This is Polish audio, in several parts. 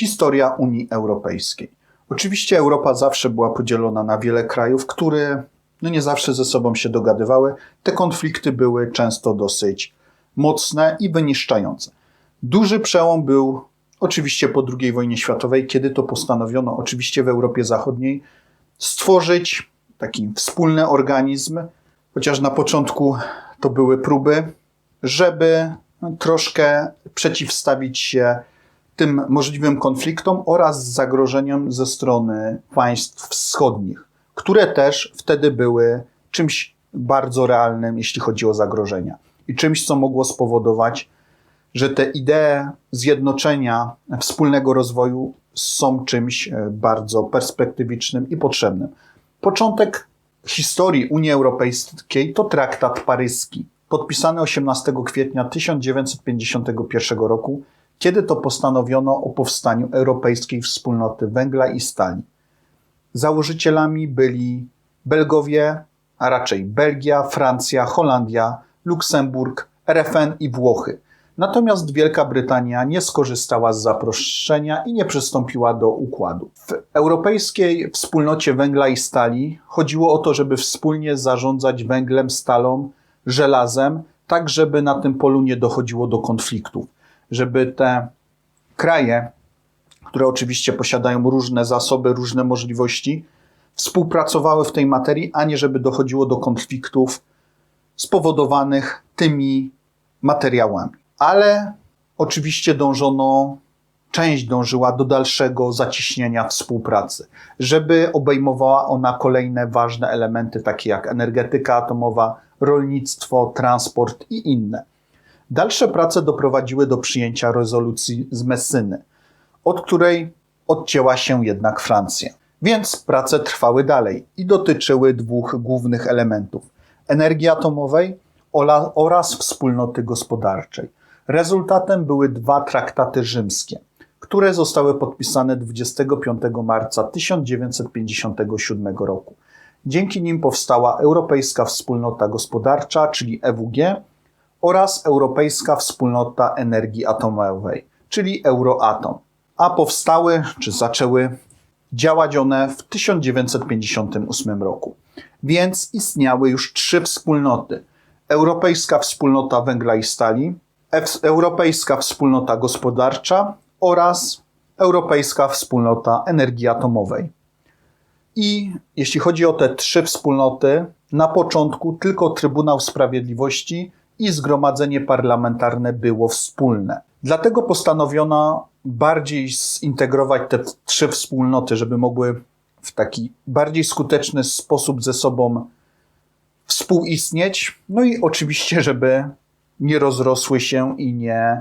Historia Unii Europejskiej. Oczywiście Europa zawsze była podzielona na wiele krajów, które no nie zawsze ze sobą się dogadywały. Te konflikty były często dosyć mocne i wyniszczające. Duży przełom był oczywiście po II wojnie światowej, kiedy to postanowiono, oczywiście w Europie Zachodniej, stworzyć taki wspólny organizm, chociaż na początku to były próby, żeby troszkę przeciwstawić się tym możliwym konfliktom oraz zagrożeniom ze strony państw wschodnich, które też wtedy były czymś bardzo realnym, jeśli chodzi o zagrożenia i czymś, co mogło spowodować, że te idee zjednoczenia, wspólnego rozwoju są czymś e, bardzo perspektywicznym i potrzebnym. Początek historii Unii Europejskiej to traktat paryski, podpisany 18 kwietnia 1951 roku, kiedy to postanowiono o powstaniu Europejskiej Wspólnoty Węgla i Stali. Założycielami byli Belgowie, a raczej Belgia, Francja, Holandia, Luksemburg, RFN i Włochy. Natomiast Wielka Brytania nie skorzystała z zaproszenia i nie przystąpiła do układu. W Europejskiej Wspólnocie Węgla i Stali chodziło o to, żeby wspólnie zarządzać węglem, stalą, żelazem, tak żeby na tym polu nie dochodziło do konfliktów, żeby te kraje, które oczywiście posiadają różne zasoby, różne możliwości, współpracowały w tej materii, a nie żeby dochodziło do konfliktów spowodowanych tymi materiałami. Ale oczywiście dążono, część dążyła do dalszego zacieśnienia współpracy, żeby obejmowała ona kolejne ważne elementy, takie jak energetyka atomowa, rolnictwo, transport i inne. Dalsze prace doprowadziły do przyjęcia rezolucji z Messyny, od której odcięła się jednak Francja. Więc prace trwały dalej i dotyczyły dwóch głównych elementów: energii atomowej oraz wspólnoty gospodarczej. Rezultatem były dwa traktaty rzymskie, które zostały podpisane 25 marca 1957 roku. Dzięki nim powstała Europejska Wspólnota Gospodarcza, czyli EWG, oraz Europejska Wspólnota Energii Atomowej, czyli Euroatom. A powstały, czy zaczęły działać one w 1958 roku. Więc istniały już trzy wspólnoty: Europejska Wspólnota Węgla i Stali, Europejska Wspólnota Gospodarcza oraz Europejska Wspólnota Energii Atomowej. I jeśli chodzi o te trzy wspólnoty, na początku tylko Trybunał Sprawiedliwości i Zgromadzenie Parlamentarne było wspólne. Dlatego postanowiono bardziej zintegrować te trzy wspólnoty, żeby mogły w taki bardziej skuteczny sposób ze sobą współistnieć. No i oczywiście, żeby nie rozrosły się i nie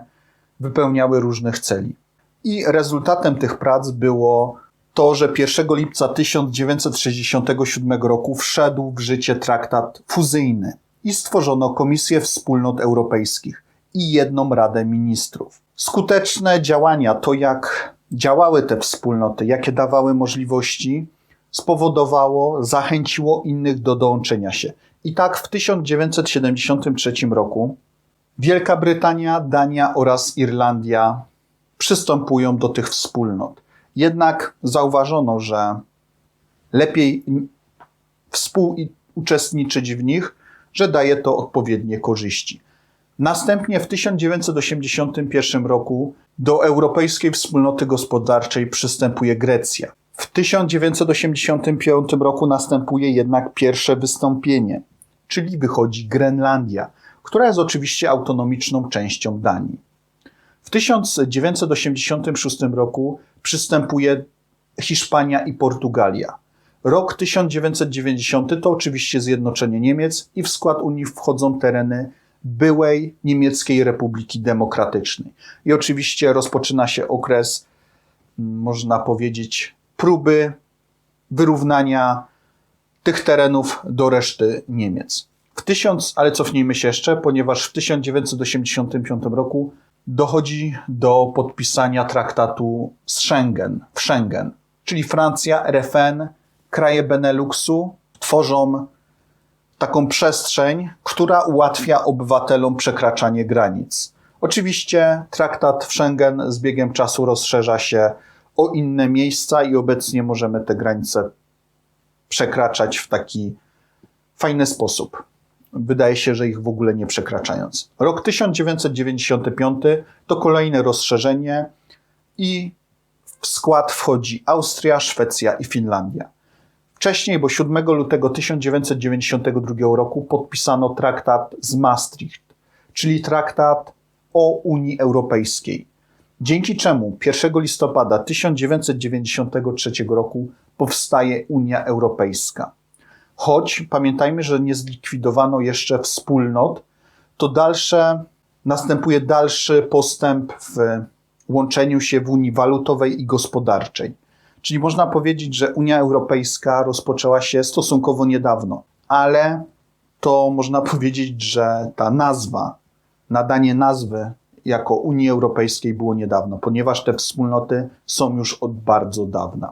wypełniały różnych celi. I rezultatem tych prac było to, że 1 lipca 1967 roku wszedł w życie traktat fuzyjny i stworzono Komisję Wspólnot Europejskich i jedną Radę Ministrów. Skuteczne działania, to jak działały te wspólnoty, jakie dawały możliwości, spowodowało, zachęciło innych do dołączenia się. I tak w 1973 roku Wielka Brytania, Dania oraz Irlandia przystępują do tych wspólnot. Jednak zauważono, że lepiej współuczestniczyć w nich, że daje to odpowiednie korzyści. Następnie w 1981 roku do Europejskiej Wspólnoty Gospodarczej przystępuje Grecja. W 1985 roku następuje jednak pierwsze wystąpienie, czyli wychodzi Grenlandia, która jest oczywiście autonomiczną częścią Danii. W 1986 roku przystępuje Hiszpania i Portugalia. Rok 1990 to oczywiście zjednoczenie Niemiec i w skład Unii wchodzą tereny byłej Niemieckiej Republiki Demokratycznej. I oczywiście rozpoczyna się okres, można powiedzieć, próby wyrównania tych terenów do reszty Niemiec. W tysiąc, ale cofnijmy się jeszcze, ponieważ w 1985 roku dochodzi do podpisania traktatu z Schengen, w Schengen, czyli Francja, RFN, kraje Beneluxu tworzą taką przestrzeń, która ułatwia obywatelom przekraczanie granic. Oczywiście traktat w Schengen z biegiem czasu rozszerza się o inne miejsca i obecnie możemy te granice przekraczać w taki fajny sposób. Wydaje się, że ich w ogóle nie przekraczając. Rok 1995 to kolejne rozszerzenie i w skład wchodzi Austria, Szwecja i Finlandia. Wcześniej, bo 7 lutego 1992 roku podpisano traktat z Maastricht, czyli traktat o Unii Europejskiej, dzięki czemu 1 listopada 1993 roku powstaje Unia Europejska. Choć pamiętajmy, że nie zlikwidowano jeszcze wspólnot, to dalsze, następuje dalszy postęp w łączeniu się w Unii Walutowej i Gospodarczej. Czyli można powiedzieć, że Unia Europejska rozpoczęła się stosunkowo niedawno, ale to można powiedzieć, że ta nazwa, nadanie nazwy jako Unii Europejskiej było niedawno, ponieważ te wspólnoty są już od bardzo dawna.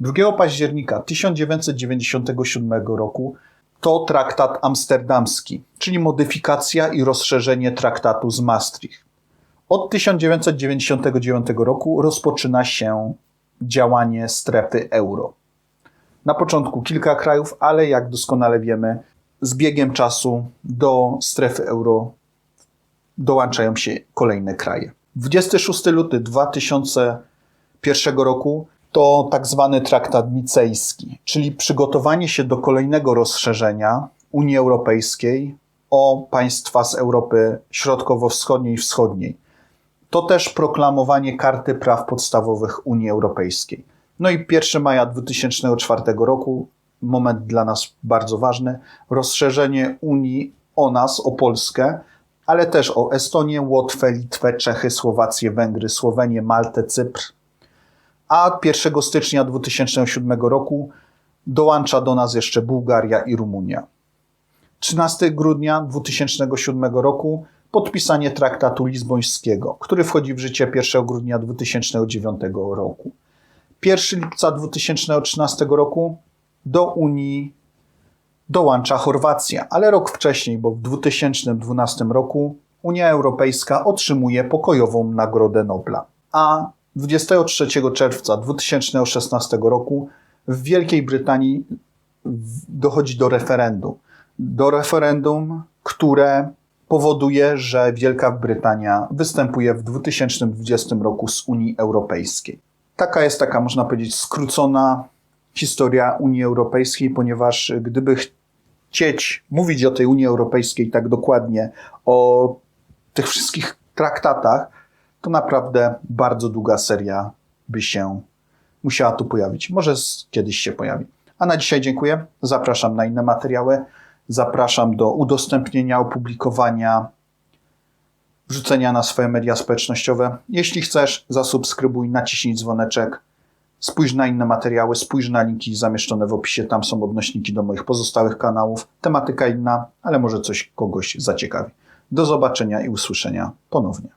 2 października 1997 roku to traktat amsterdamski, czyli modyfikacja i rozszerzenie traktatu z Maastricht. Od 1999 roku rozpoczyna się działanie strefy euro. Na początku kilka krajów, ale jak doskonale wiemy, z biegiem czasu do strefy euro dołączają się kolejne kraje. 26 luty 2001 roku to tak zwany traktat nicejski, czyli przygotowanie się do kolejnego rozszerzenia Unii Europejskiej o państwa z Europy Środkowo-Wschodniej i Wschodniej. To też proklamowanie Karty Praw Podstawowych Unii Europejskiej. No i 1 maja 2004 roku, moment dla nas bardzo ważny, rozszerzenie Unii o nas, o Polskę, ale też o Estonię, Łotwę, Litwę, Czechy, Słowację, Węgry, Słowenię, Maltę, Cypr. A 1 stycznia 2007 roku dołącza do nas jeszcze Bułgaria i Rumunia. 13 grudnia 2007 roku podpisanie traktatu lizbońskiego, który wchodzi w życie 1 grudnia 2009 roku. 1 lipca 2013 roku do Unii dołącza Chorwacja, ale rok wcześniej, bo w 2012 roku Unia Europejska otrzymuje pokojową Nagrodę Nobla. A 23 czerwca 2016 roku w Wielkiej Brytanii dochodzi do referendum. Do referendum, które powoduje, że Wielka Brytania występuje w 2020 roku z Unii Europejskiej. Taka jest taka, można powiedzieć, skrócona historia Unii Europejskiej, ponieważ gdyby chcieć mówić o tej Unii Europejskiej tak dokładnie, o tych wszystkich traktatach, to naprawdę bardzo długa seria by się musiała tu pojawić. Może kiedyś się pojawi. A na dzisiaj dziękuję. Zapraszam na inne materiały. Zapraszam do udostępnienia, opublikowania, wrzucenia na swoje media społecznościowe. Jeśli chcesz, zasubskrybuj, naciśnij dzwoneczek, spójrz na inne materiały, spójrz na linki zamieszczone w opisie. Tam są odnośniki do moich pozostałych kanałów. Tematyka inna, ale może coś kogoś zaciekawi. Do zobaczenia i usłyszenia ponownie.